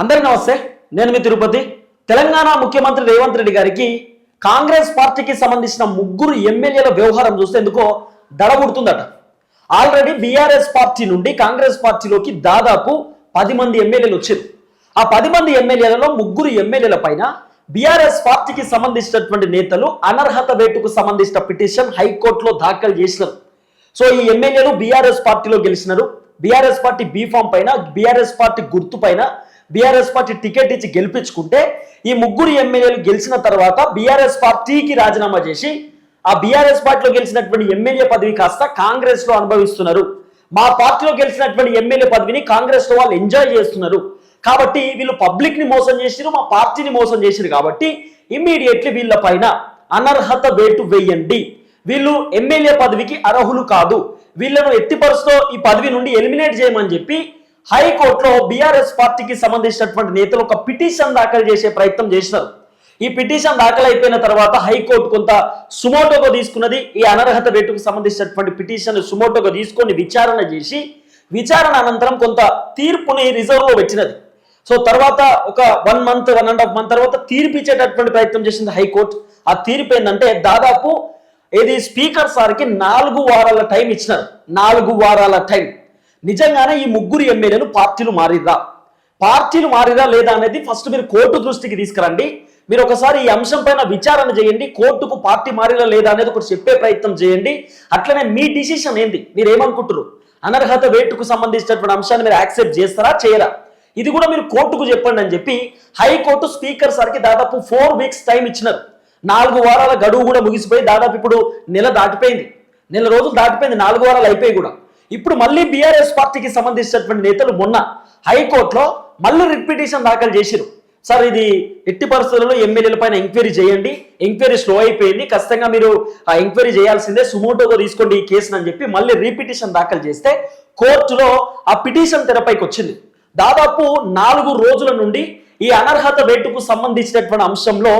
అందరికీ నమస్తే. నేను మీ తిరుపతి. తెలంగాణ ముఖ్యమంత్రి రేవంత్ రెడ్డి గారికి కాంగ్రెస్ పార్టీకి సంబంధించిన ముగ్గురు ఎమ్మెల్యేల వ్యవహారం చూస్తే ఎందుకో దడబుడుతుందట. ఆల్రెడీ బీఆర్ఎస్ పార్టీ నుండి కాంగ్రెస్ పార్టీలోకి దాదాపు పది మంది ఎమ్మెల్యేలు వచ్చారు. ఆ పది మంది ఎమ్మెల్యేలలో ముగ్గురు ఎమ్మెల్యేల పైన బీఆర్ఎస్ పార్టీకి సంబంధించినటువంటి నేతలు అనర్హత వేటుకు సంబంధించిన పిటిషన్ హైకోర్టులో దాఖలు చేసినారు. సో ఈ ఎమ్మెల్యేలు బీఆర్ఎస్ పార్టీలో గెలిచినారు. బీఆర్ఎస్ పార్టీ బీఫామ్ పైన బీఆర్ఎస్ పార్టీ గుర్తు పైన బీఆర్ఎస్ పార్టీ టికెట్ ఇచ్చి గెలిపించుకుంటే ఈ ముగ్గురు ఎమ్మెల్యేలు గెలిచిన తర్వాత బీఆర్ఎస్ పార్టీకి రాజీనామా చేసి ఆ బీఆర్ఎస్ పార్టీలో గెలిచినటువంటి ఎమ్మెల్యే పదవి కాస్త కాంగ్రెస్లో అనుభవిస్తున్నారు. మా పార్టీలో గెలిచినటువంటి ఎమ్మెల్యే పదవిని కాంగ్రెస్లో వాళ్ళు ఎంజాయ్ చేస్తున్నారు. కాబట్టి వీళ్ళు పబ్లిక్ని మోసం చేసిరు మా పార్టీని మోసం చేసిరు కాబట్టి ఇమ్మీడియట్లీ వీళ్ళ పైన అనర్హత వేటు వేయండి. వీళ్ళు ఎమ్మెల్యే పదవికి అర్హులు కాదు. వీళ్ళను ఎత్తిపరుస్తూ ఈ పదవి నుండి ఎలిమినేట్ చేయమని చెప్పి హైకోర్టులో బీఆర్ఎస్ పార్టీకి సంబంధించినటువంటి నేతలు ఒక పిటిషన్ దాఖలు చేసే ప్రయత్నం చేసినారు. ఈ పిటిషన్ దాఖలు అయిపోయిన తర్వాత హైకోర్టు కొంత సుమోటోగా తీసుకున్నది. ఈ అనర్హత రేటుకు సంబంధించినటువంటి పిటిషన్ సుమోటోగా తీసుకొని విచారణ చేసి విచారణ అనంతరం కొంత తీర్పుని రిజర్వ్లో పెట్టినది. సో తర్వాత ఒక one month one and half month తర్వాత తీర్పు ఇచ్చేటటువంటి ప్రయత్నం చేసింది హైకోర్టు. ఆ తీర్పు ఏంటంటే దాదాపు ఏది స్పీకర్ సార్కి నాలుగు వారాల టైం ఇచ్చినారు. నాలుగు వారాల టైం. నిజంగానే ఈ ముగ్గురు ఎమ్మెల్యేలు పార్టీలు మారిరా పార్టీలు మారిరా లేదా అనేది ఫస్ట్ మీరు కోర్టు దృష్టికి తీసుకురండి. మీరు ఒకసారి ఈ అంశం పైన విచారణ చేయండి. కోర్టుకు పార్టీ మారిరా లేదా అనేది ఒకటి చెప్పే ప్రయత్నం చేయండి. అట్లనే మీ డిసిషన్ ఏంది? మీరు ఏమనుకుంటారు అనర్హత వేటుకు సంబంధించినటువంటి అంశాన్ని మీరు యాక్సెప్ట్ చేస్తారా చేయరా? ఇది కూడా మీరు కోర్టుకు చెప్పండి అని చెప్పి హైకోర్టు స్పీకర్ సార్కి దాదాపు ఫోర్ వీక్స్ టైం ఇచ్చినారు. నాలుగు వారాల గడువు కూడా ముగిసిపోయి దాదాపు ఇప్పుడు నెల దాటిపోయింది. నెల రోజులు దాటిపోయింది. నాలుగు వారాలు అయిపోయి కూడా. ఇప్పుడు మళ్ళీ బీఆర్ఎస్ పార్టీకి సంబంధించినటువంటి నేతలు మొన్న హైకోర్టులో మళ్ళీ రిపిటిషన్ దాఖలు చేసిరు సార్ ఇది ఎట్టి పరిస్థితుల్లో ఎమ్మెల్యేల పైన ఎంక్వైరీ చేయండి. ఎంక్వైరీ స్లో అయిపోయింది. ఖచ్చితంగా మీరు ఆ ఎంక్వైరీ చేయాల్సిందే. సుమోటోగా తీసుకోండి ఈ కేసుని అని చెప్పి మళ్ళీ రీపిటిషన్ దాఖలు చేస్తే కోర్టులో ఆ పిటిషన్ తెరపైకి వచ్చింది. దాదాపు నాలుగు రోజుల నుండి ఈ అనర్హత వేటుకు సంబంధించినటువంటి అంశంలో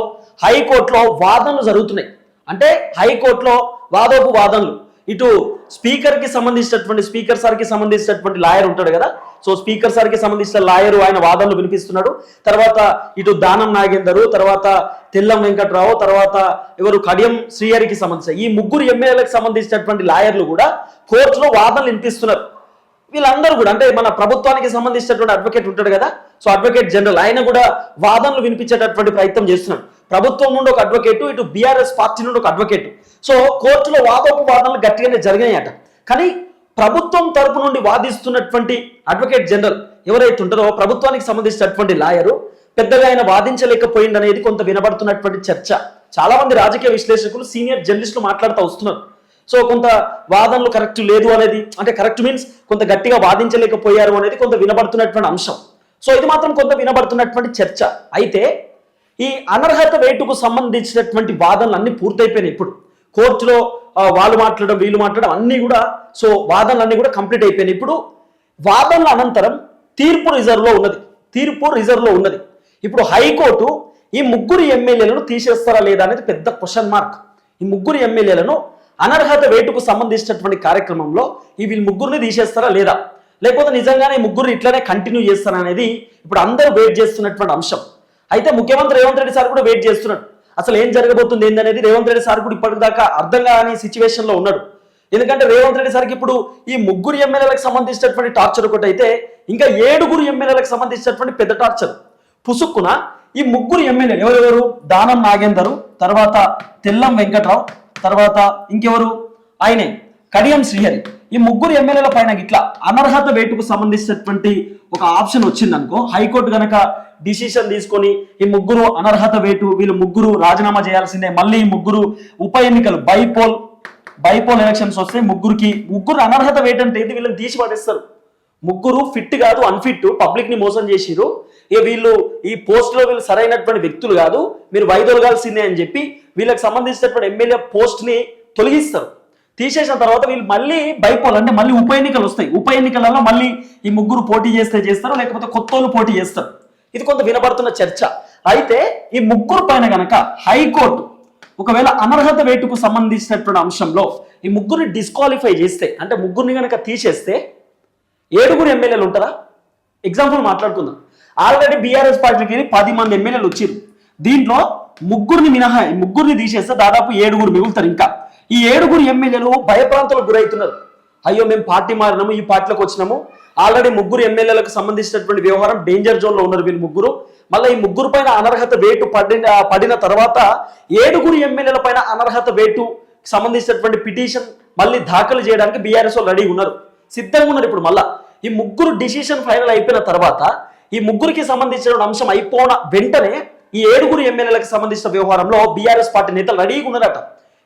హైకోర్టులో వాదనలు జరుగుతున్నాయి. అంటే హైకోర్టులో వాదోపు వాదనలు ఇటు స్పీకర్కి సంబంధించినటువంటి స్పీకర్ సార్కి సంబంధించినటువంటి లాయర్ ఉంటాడు కదా. సో స్పీకర్ సార్కి సంబంధించిన లాయరు ఆయన వాదనలు వినిపిస్తున్నాడు. తర్వాత ఇటు దానం నాగేందరు తర్వాత తెల్లం వెంకట్రావు తర్వాత ఎవరు కడియం శ్రీహరికి సంబంధించిన ఈ ముగ్గురు ఎమ్మెల్యేలకు సంబంధించినటువంటి లాయర్లు కూడా కోర్టులో వాదనలు వినిపిస్తున్నారు. వీళ్ళందరూ కూడా అంటే మన ప్రభుత్వానికి సంబంధించినటువంటి అడ్వకేట్ ఉంటాడు కదా సో అడ్వకేట్ జనరల్ ఆయన కూడా వాదనలు వినిపించేటటువంటి ప్రయత్నం చేస్తున్నాడు. ప్రభుత్వం నుండి ఒక అడ్వకేట్ ఇటు బీఆర్ఎస్ పార్టీ నుండి ఒక అడ్వకేట్ సో కోర్టులో వాదోపు వాదనలు గట్టిగానే జరిగాయట కానీ ప్రభుత్వం తరపు నుండి వాదిస్తున్నటువంటి అడ్వకేట్ జనరల్ ఎవరైతే ఉంటారో ప్రభుత్వానికి సంబంధించినటువంటి లాయరు పెద్దగా ఆయన వాదించలేకపోయింది అనేది కొంత వినబడుతున్నటువంటి చర్చ. చాలా మంది రాజకీయ విశ్లేషకులు సీనియర్ జర్నలిస్టులు మాట్లాడుతూ వస్తున్నారు. సో కొంత వాదనలు కరెక్ట్ లేదు అనేది అంటే కరెక్ట్ మీన్స్ కొంత గట్టిగా వాదించలేకపోయారు అనేది కొంత వినబడుతున్నటువంటి అంశం. సో ఇది మాత్రం కొంత వినబడుతున్నటువంటి చర్చ. అయితే ఈ అనర్హత వేటుకు సంబంధించినటువంటి వాదనలు అన్ని పూర్తయిపోయినాయి ఇప్పుడు. కోర్టులో వాళ్ళు మాట్లాడడం వీళ్ళు మాట్లాడడం అన్నీ కూడా సో వాదనలు అన్నీ కూడా కంప్లీట్ అయిపోయినాయి. ఇప్పుడు వాదనల అనంతరం తీర్పు రిజర్వ్లో ఉన్నది. తీర్పు రిజర్వ్లో ఉన్నది. ఇప్పుడు హైకోర్టు ఈ ముగ్గురు ఎమ్మెల్యేలను తీసేస్తారా లేదా అనేది పెద్ద క్వశ్చన్ మార్క్. ఈ ముగ్గురు ఎమ్మెల్యేలను అనర్హత వేటుకు సంబంధించినటువంటి కార్యక్రమంలో ఈ వీళ్ళు ముగ్గురిని తీసేస్తారా లేదా? లేకపోతే నిజంగానే ముగ్గురు ఇట్లనే కంటిన్యూ చేస్తారా అనేది ఇప్పుడు అందరూ వెయిట్ చేస్తున్నటువంటి అంశం. అయితే ముఖ్యమంత్రి రేవంత్ రెడ్డి సార్ కూడా వెయిట్ చేస్తున్నాడు. అసలు ఏం జరగబోతుంది ఏందనేది రేవంత్ రెడ్డి సార్ కూడా ఇప్పటిదాకా అర్థం కాని సిచ్యువేషన్లో ఉన్నాడు. ఎందుకంటే రేవంత్ రెడ్డి సార్కి ఇప్పుడు ఈ ముగ్గురు ఎమ్మెల్యేలకు సంబంధించినటువంటి టార్చర్ ఒకటి అయితే ఇంకా ఏడుగురు ఎమ్మెల్యేలకు సంబంధించినటువంటి పెద్ద టార్చర్ పుసుక్కున ఈ ముగ్గురు ఎమ్మెల్యేలు ఎవరెవరు? దానం నాగేందరు తర్వాత తెల్లం వెంకట్రావు తర్వాత ఇంకెవరు? ఆయనే కడియం శ్రీహరి. ఈ ముగ్గురు ఎమ్మెల్యేల పైన ఇట్లా అనర్హత వేటుకు సంబంధించినటువంటి ఒక ఆప్షన్ వచ్చింది అనుకో హైకోర్టు గనక డిసిషన్ తీసుకొని ఈ ముగ్గురు అనర్హత వేటు వీళ్ళు ముగ్గురు రాజీనామా చేయాల్సిందే మళ్ళీ ఈ ముగ్గురు ఉప ఎన్నికలు బైపోల్ బైపోల్ ఎలక్షన్స్ వస్తే ముగ్గురికి ముగ్గురు అనర్హత వేటు అంటే ఇది వీళ్ళని తీసి పడేస్తారు ముగ్గురు ఫిట్ కాదు అన్ఫిట్ పబ్లిక్ని మోసం చేసిరు ఏ వీళ్ళు ఈ పోస్ట్లో వీళ్ళు సరైనటువంటి వ్యక్తులు కాదు మీరు వైదొలగాల్సిందే అని చెప్పి వీళ్ళకి సంబంధించినటువంటి ఎమ్మెల్యే పోస్ట్ని తొలగిస్తారు. తీసేసిన తర్వాత వీళ్ళు మళ్ళీ బైపోల్ అంటే మళ్ళీ ఉప ఎన్నికలు వస్తాయి. ఉప ఎన్నికలలో మళ్ళీ ఈ ముగ్గురు పోటీ చేస్తే చేస్తారు లేకపోతే కొత్త వాళ్ళు పోటీ చేస్తారు. ఇది కొంత వినబడుతున్న చర్చ. అయితే ఈ ముగ్గురు పైన గనక హైకోర్టు ఒకవేళ అనర్హత వేటుకు సంబంధించినటువంటి అంశంలో ఈ ముగ్గురిని డిస్క్వాలిఫై చేస్తే అంటే ముగ్గురిని కనుక తీసేస్తే ఏడుగురు ఎమ్మెల్యేలు ఉంటారా? ఎగ్జాంపుల్ మాట్లాడుకుందాం. ఆల్రెడీ బీఆర్ఎస్ పార్టీకి పది మంది ఎమ్మెల్యేలు వచ్చారు. దీంట్లో ముగ్గురిని మినహా ముగ్గురిని తీసేస్తే దాదాపు ఏడుగురు మిగులుతారు ఇంకా. ఈ ఏడుగురు ఎమ్మెల్యేలు భయప్రాంతాలకు గురవుతున్నారు. అయ్యో మేము పార్టీ మారినాము ఈ పార్టీలోకి వచ్చినాము. ఆల్రెడీ ముగ్గురు ఎమ్మెల్యేలకు సంబంధించినటువంటి వ్యవహారం డేంజర్ జోన్లో ఉన్నారు వీళ్ళు ముగ్గురు. మళ్ళీ ఈ ముగ్గురు పైన అనర్హత వేటు పడిన పడిన తర్వాత ఏడుగురు ఎమ్మెల్యేల పైన అనర్హత వేటు సంబంధించినటువంటి పిటిషన్ మళ్ళీ దాఖలు చేయడానికి బీఆర్ఎస్ వాళ్ళు రెడీ ఉన్నారు. సిద్ధంగా ఉన్నారు ఇప్పుడు మళ్ళా. ఈ ముగ్గురు డిసిషన్ ఫైనల్ అయిపోయిన తర్వాత ఈ ముగ్గురికి సంబంధించిన అంశం అయిపోయిన వెంటనే ఈ ఏడుగురు ఎమ్మెల్యేలకు సంబంధించిన వ్యవహారంలో బీఆర్ఎస్ పార్టీ నేతలు రెడీగా ఉన్నారట.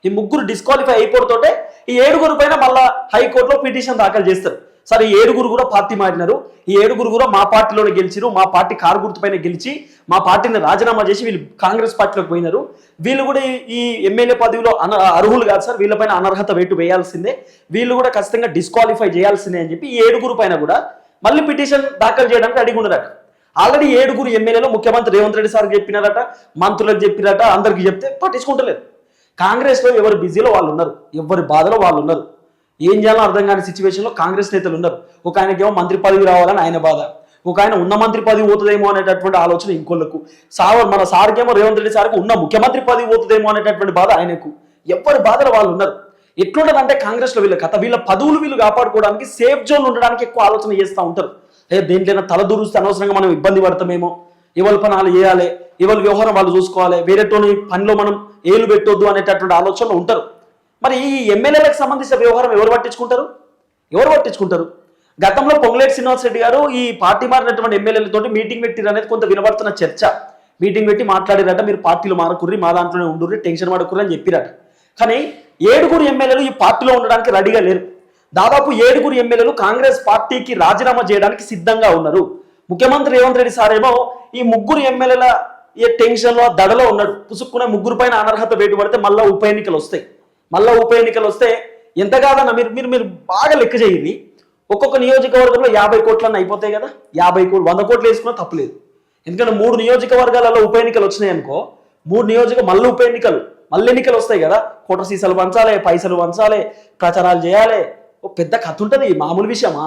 ఈ ముగ్గురు డిస్క్వాలిఫై అయిపోతుంటే ఈ ఏడుగురు పైన మళ్ళా హైకోర్టులో పిటిషన్ దాఖలు చేస్తారు. సరే ఈ ఏడుగురు కూడా పార్టీ మారినారు. ఈ ఏడుగురు కూడా మా పార్టీలోనే గెలిచిరు మా పార్టీ కారు గుర్తు పైన గెలిచి మా పార్టీని రాజీనామా చేసి వీళ్ళు కాంగ్రెస్ పార్టీలోకి పోయినారు. వీళ్ళు కూడా ఈ- ఎమ్మెల్యే పదవిలో అన అర్హులు కాదు సార్. వీళ్ళపైన అనర్హత వేటు వేయాల్సిందే. వీళ్ళు కూడా ఖచ్చితంగా డిస్క్వాలిఫై చేయాల్సిందే అని చెప్పి ఈ ఏడుగురు పైన కూడా మళ్ళీ పిటిషన్ దాఖలు చేయడానికి అడిగి ఉన్నారట. ఆల్రెడీ ఏడుగురు ఎమ్మెల్యేలు ముఖ్యమంత్రి రేవంత్ రెడ్డి సార్ చెప్పినారట మంత్రులకు చెప్పినారట అందరికి చెప్తే పట్టించుకుంటలేదు. కాంగ్రెస్లో ఎవరు బిజీలో వాళ్ళు ఉన్నారు ఎవరి బాధలో వాళ్ళు ఉన్నారు. ఏం చేయాలో అర్థం కాని సిచ్యువేషన్లో కాంగ్రెస్ నేతలు ఉన్నారు. ఒక ఆయనకేమో మంత్రి పదవి రావాలని ఆయన బాధ. ఒక ఆయన ఉన్న మంత్రి పదవి పోతుందేమో అనేటటువంటి ఆలోచన ఇంకోళ్ళకు. సార్ మన సార్కేమో రేవంత్ రెడ్డి సార్కి ఉన్న ముఖ్యమంత్రి పదవి పోతుందేమో అనేటటువంటి బాధ ఆయనకు. ఎవరి బాధలో వాళ్ళు ఉన్నారు. ఎట్లుంటదంటే కాంగ్రెస్లో వీళ్ళ కథ. వీళ్ళ పదవులు వీళ్ళు కాపాడుకోవడానికి సేఫ్ జోన్ ఉండడానికి ఎక్కువ ఆలోచన చేస్తూ ఉంటారు. ఏ దేంట్లైనా తల దూరుస్తే అనవసరంగా మనం ఇబ్బంది పడతామేమో. ఎవరి పని వాళ్ళు చేయాలి. ఎవరి వ్యవహారం వాళ్ళు చూసుకోవాలి. వేరేటోని పనిలో మనం ఏలు పెట్టొద్దు అనేటటువంటి ఆలోచనలో ఉంటారు. మరి ఈ ఎమ్మెల్యేలకు సంబంధించిన వ్యవహారం ఎవరు పట్టించుకుంటారు? ఎవరు పట్టించుకుంటారు? గతంలో పొంగులేటి శ్రీనివాస్ రెడ్డి గారు ఈ పార్టీ మారినటువంటి ఎమ్మెల్యేలతోటి మీటింగ్ పెట్టిరు అనేది కొంత వినబడుతున్న చర్చ. మీటింగ్ పెట్టి మాట్లాడిరట మీరు పార్టీలు మారకుర్రి మా దాంట్లోనే ఉండుర్రి టెన్షన్ పడకుర్రి అని చెప్పిరట. కానీ ఏడుగురు ఎమ్మెల్యేలు ఈ పార్టీలో ఉండడానికి రెడీగా లేరు. దాదాపు ఏడుగురు ఎమ్మెల్యేలు కాంగ్రెస్ పార్టీకి రాజీనామా చేయడానికి సిద్ధంగా ఉన్నారు. ముఖ్యమంత్రి రేవంత్ రెడ్డి సార్ ఏమో ఈ ముగ్గురు ఎమ్మెల్యేల ఏ టెన్షన్లో దడలో ఉన్నాడు. పుసుక్కునే ముగ్గురు పైన అనర్హత వేటు పడితే మళ్ళీ ఉప ఎన్నికలు వస్తాయి. మళ్ళీ ఉప ఎన్నికలు వస్తే ఎంత కాదన్న మీరు మీరు మీరు బాగా లెక్క చేయండి. ఒక్కొక్క నియోజకవర్గంలో యాభై కోట్లన్న అయిపోతాయి కదా. యాభై కోట్లు వంద కోట్లు వేసుకున్నా తప్పలేదు. ఎందుకంటే మూడు నియోజకవర్గాలలో ఉప ఎన్నికలు వచ్చినాయి అనుకో మూడు నియోజక మళ్ళీ ఉప ఎన్నికలు మళ్ళీ ఎన్నికలు వస్తాయి కదా. కోట సీసాలు పంచాలి పైసలు పంచాలి ప్రచారాలు చేయాలి. ఓ పెద్ద కథ ఉంటుంది మామూలు విషయమా?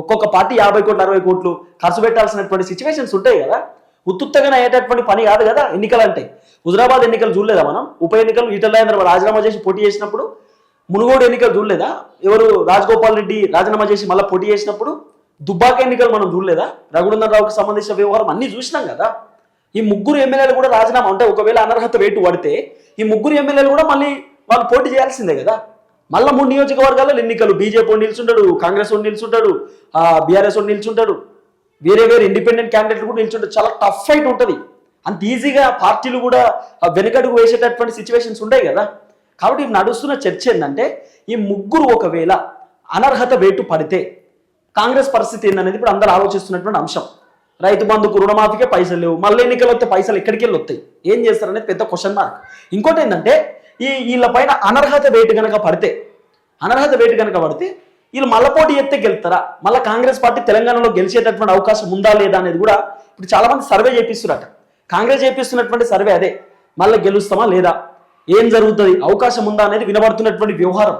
ఒక్కొక్క పార్టీ యాభై కోట్లు అరవై కోట్లు ఖర్చు పెట్టాల్సినటువంటి సిచ్యువేషన్స్ ఉంటాయి కదా. ఉత్తుత్తగానే అయ్యేటటువంటి పని కాదు కదా ఎన్నికలు అంటే హుజరాబాద్ ఎన్నికలు చూడలేదా మనం? ఉప ఎన్నికలు ఈటల రాజేంద్ర రాజీనామా చేసి పోటీ చేసినప్పుడు మునుగోడు ఎన్నికలు చూడలేదా? ఎవరు రాజగోపాల్ రెడ్డి రాజీనామా చేసి మళ్ళీ పోటీ చేసినప్పుడు దుబ్బాక ఎన్నికలు మనం చూడలేదా? రఘునందన్ రావుకి సంబంధించిన వ్యవహారం అన్ని చూసినాం కదా. ఈ ముగ్గురు ఎమ్మెల్యేలు కూడా రాజీనామా అంటే ఒకవేళ అనర్హత వేటు పడితే ఈ ముగ్గురు ఎమ్మెల్యేలు కూడా మళ్ళీ వాళ్ళు పోటీ చేయాల్సిందే కదా. మళ్ళీ మూడు నియోజకవర్గాల్లో ఎన్నికలు. బీజేపీ నిల్చుంటాడు కాంగ్రెస్ వాడు నిల్చుంటాడు బీఆర్ఎస్ వాడు నిల్చుంటాడు. వేరే వేరే ఇండిపెండెంట్ క్యాండిడేట్లు కూడా నిల్చుంటే చాలా టఫ్ ఫైట్ ఉంటుంది. అంత ఈజీగా పార్టీలు కూడా వెనుకడుగు వేసేటటువంటి సిచ్యువేషన్స్ ఉంటాయి కదా. కాబట్టి నడుస్తున్న చర్చ ఏంటంటే ఈ ముగ్గురు ఒకవేళ అనర్హత వేటు పడితే కాంగ్రెస్ పరిస్థితి ఏందనేది ఇప్పుడు అందరూ ఆలోచిస్తున్నటువంటి అంశం. రైతు బంధుకు రుణమాఫీకే పైసలు లేవు. మళ్ళీ ఎన్నికలు వస్తే పైసలు ఎక్కడికి వెళ్ళి వస్తాయి? ఏం చేస్తారనేది పెద్ద క్వశ్చన్ మార్క్ ఇంకోటి ఏంటంటే ఈ వీళ్ళ పైన అనర్హత వేటు కనుక పడితే అనర్హత వేటు కనుక పడితే వీళ్ళు మళ్ళీ పోటీ ఎత్తే గెలుస్తారా మళ్ళీ కాంగ్రెస్ పార్టీ తెలంగాణలో గెలిచేటటువంటి అవకాశం ఉందా లేదా అనేది కూడా ఇప్పుడు చాలామంది సర్వే చేపిస్తున్నారట. కాంగ్రెస్ చేపిస్తున్నటువంటి సర్వే అదే. మళ్ళీ గెలుస్తామా లేదా? ఏం జరుగుతుంది? అవకాశం ఉందా అనేది వినబడుతున్నటువంటి వ్యవహారం.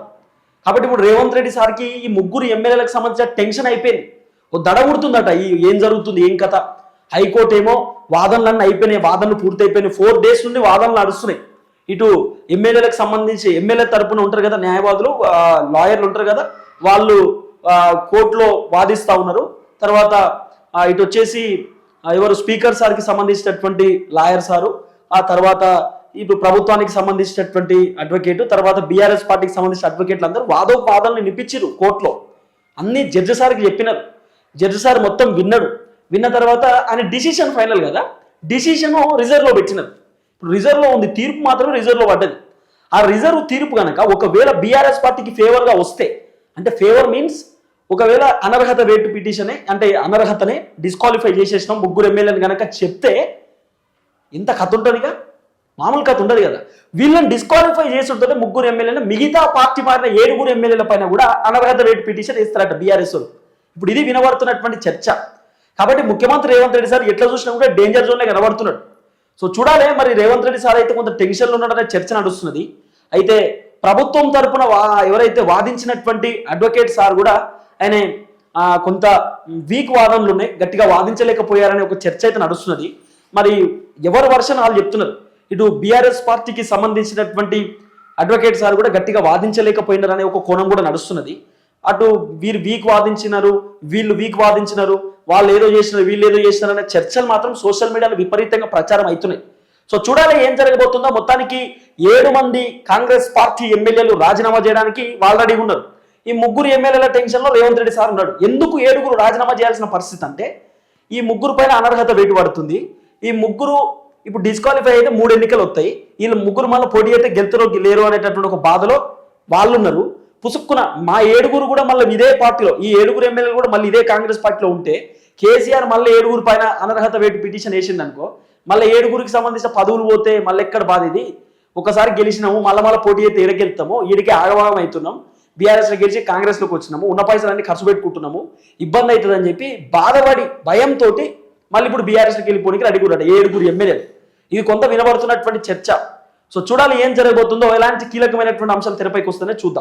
కాబట్టి ఇప్పుడు రేవంత్ రెడ్డి సార్కి ఈ ముగ్గురు ఎమ్మెల్యేలకు సంబంధించిన టెన్షన్ అయిపోయింది. ఓ దడ ఉడుతుందట ఈ ఏం జరుగుతుంది ఏం కథ? హైకోర్టు ఏమో వాదనలన్నీ అయిపోయినాయి వాదనలు పూర్తయిపోయినాయి. ఫోర్ డేస్ నుండి వాదనలు నడుస్తున్నాయి. ఇటు ఎమ్మెల్యేలకు సంబంధించి ఎమ్మెల్యే తరపున ఉంటారు కదా న్యాయవాదులు లాయర్లు ఉంటారు కదా వాళ్ళు కోర్టులో వాదిస్తూ ఉన్నారు. తర్వాత ఇటు వచ్చేసి ఎవరు స్పీకర్ సార్కి సంబంధించినటువంటి లాయర్ సారు ఆ తర్వాత ఇప్పుడు ప్రభుత్వానికి సంబంధించినటువంటి అడ్వకేటు తర్వాత బీఆర్ఎస్ పార్టీకి సంబంధించిన అడ్వకేట్లు అందరూ వాదోపాదాలను నిపించారు కోర్టులో. అన్ని జడ్జి సార్కి చెప్పినారు. జడ్జి సార్ మొత్తం విన్నాడు విన్న తర్వాత ఆయన డిసిషన్ ఫైనల్ కదా? డిసిషన్ రిజర్వ్లో పెట్టినారు. ఇప్పుడు రిజర్వ్లో ఉంది తీర్పు మాత్రం రిజర్వ్లో పడ్డది. ఆ రిజర్వ్ తీర్పు కనుక ఒకవేళ బీఆర్ఎస్ పార్టీకి ఫేవర్గా వస్తే అంటే ఫేవర్ మీన్స్ ఒకవేళ అనర్హత రేట్ పిటిషనే అంటే అనర్హతనే డిస్క్వాలిఫై చేసేసినాం ముగ్గురు ఎమ్మెల్యేని కనుక చెప్తే ఇంత కథ ఉంటుందిగా? మామూలు కథ ఉండదు కదా. వీళ్ళని డిస్క్వాలిఫై చేసుంటే ముగ్గురు ఎమ్మెల్యేలు మిగతా పార్టీ మారిన ఏడుగురు ఎమ్మెల్యేల పైన కూడా అనర్హత రేటు పిటిషన్ ఇస్తారట బీఆర్ఎస్ ఇప్పుడు ఇది వినబడుతున్నటువంటి చర్చ. కాబట్టి ముఖ్యమంత్రి రేవంత్ రెడ్డి సార్ ఎట్లా చూసినా కూడా డేంజర్ జోన్లో కనబడుతున్నాడు. సో చూడాలి మరి రేవంత్ రెడ్డి సార్ అయితే కొంత టెన్షన్లో ఉన్నాడనే చర్చ నడుస్తున్నది. అయితే ప్రభుత్వం తరపున ఎవరైతే వాదించినటువంటి అడ్వకేట్ సార్ కూడా ఆయన కొంత వీక్ వాదనలు ఉన్నాయి. గట్టిగా వాదించలేకపోయారనే ఒక చర్చ అయితే నడుస్తున్నది. మరి ఎవరు వర్షన్ వాళ్ళు చెప్తున్నారు? ఇటు బీఆర్ఎస్ పార్టీకి సంబంధించినటువంటి అడ్వకేట్ సార్ కూడా గట్టిగా వాదించలేకపోయినారనే ఒక కోణం కూడా నడుస్తున్నది. అటు వీరు వీక్ వాదించినారు వీళ్ళు వీక్ వాదించినారు వాళ్ళు ఏదో చేసినారు వీళ్ళు ఏదో చేసినారు అనే చర్చలు మాత్రం సోషల్ మీడియాలో విపరీతంగా ప్రచారం అవుతున్నాయి. సో చూడాలి ఏం జరగబోతుందో. మొత్తానికి ఏడు మంది కాంగ్రెస్ పార్టీ ఎమ్మెల్యేలు రాజీనామా చేయడానికి వాళ్ళు రెడీగా ఉన్నారు. ఈ ముగ్గురు ఎమ్మెల్యేల టెన్షన్లో రేవంత్ రెడ్డి సార్ ఉన్నాడు. ఎందుకు ఏడుగురు రాజీనామా చేయాల్సిన పరిస్థితి అంటే ఈ ముగ్గురు పైన అనర్హత వేటు పడుతుంది. ఈ ముగ్గురు ఇప్పుడు డిస్క్వాలిఫై అయితే మూడు ఎన్నికలు వస్తాయి. వీళ్ళు ముగ్గురు మళ్ళీ పోటీ అయితే గెలుతురో లేరు అనేటటువంటి ఒక బాధలో వాళ్ళు ఉన్నారు. పుసుక్కున మా ఏడుగురు కూడా మళ్ళీ ఇదే పార్టీలో ఈ ఏడుగురు ఎమ్మెల్యేలు కూడా మళ్ళీ ఇదే కాంగ్రెస్ పార్టీలో ఉంటే కేసీఆర్ మళ్ళీ ఏడుగురు పైన అనర్హత వేటు పిటిషన్ వేసింది అనుకో మళ్ళీ ఏడుగురికి సంబంధించిన పదవులు పోతే మళ్ళీ ఎక్కడ బాధ ఇది? ఒకసారి గెలిచినాము మళ్ళీ మళ్ళీ పోటీ అయితే ఎడకెళ్తాము ఈడికి ఆగవాగం అవుతున్నాం బీఆర్ఎస్లో గెలిచి కాంగ్రెస్లోకి వచ్చినాము ఉన్న పైసలన్నీ ఖర్చు పెట్టుకుంటున్నాము ఇబ్బంది అవుతుందని చెప్పి బాధపడి భయంతో మళ్ళీ ఇప్పుడు బీఆర్ఎస్లోకి వెళ్ళిపోనికి రెడీ ఏడుగురు ఎమ్మెల్యేలు. ఇది కొంత వినబడుతున్నటువంటి చర్చ. సో చూడాలి ఏం జరగబోతుందో ఎలాంటి కీలకమైనటువంటి అంశాలు తెరపైకి వస్తేనే చూద్దాం.